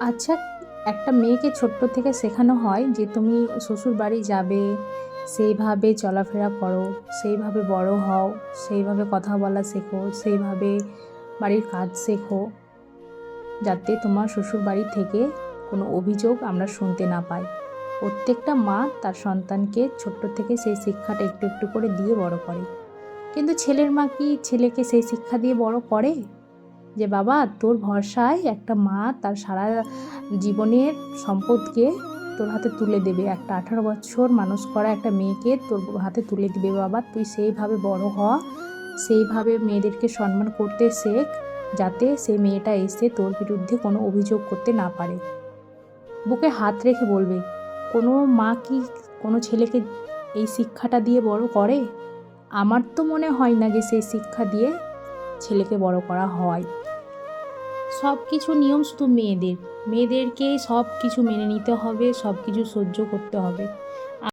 আচ্ছা একটা মেয়েকে ছোট্ট থেকে শেখানো হয় যে তুমি শ্বশুর বাড়ি যাবে, সেইভাবে চলাফেরা করো, সেইভাবে বড় হও, সেইভাবে কথা বলা শেখো, সেইভাবে বাড়ির কাজ শেখো, যাতে তোমার শ্বশুর বাড়ি থেকে কোনো অভিযোগ আমরা শুনতে না পাই। প্রত্যেকটা মা তার সন্তানকে ছোট্ট থেকে সেই শিক্ষাটা একটু একটু করে দিয়ে বড় করে। কিন্তু ছেলের মা কি ছেলেকে সেই শিক্ষা দিয়ে বড় করে? যে বাবা, তোর ভরসায় একটা মা তার সারা জীবনের সম্পদকে তোর হাতে তুলে দেবে। একটা আঠারো বছর মানুষ করা একটা মেয়েকে তোর হাতে তুলে দিবে বাবা। তুই সেইভাবে বড় হ, সেইভাবে মেয়েদেরকে সম্মান করতে শেখ, যাতে সেই মেয়েটা এসে তোর বিরুদ্ধে কোনো অভিযোগ করতে না পারে। বুকে হাত রেখে বলবে, কোনো মা কি কোনো ছেলেকে এই শিক্ষাটা দিয়ে বড় করে? আমার তো মনে হয় না যে সেই শিক্ষা দিয়ে ছেলেকে বড় করা হয়। সব কিছু নিয়ম শুধু মেয়েদের। মেয়েদেরকে সব কিছু মেনে নিতে হবে সব কিছু সহ্য করতে হবে।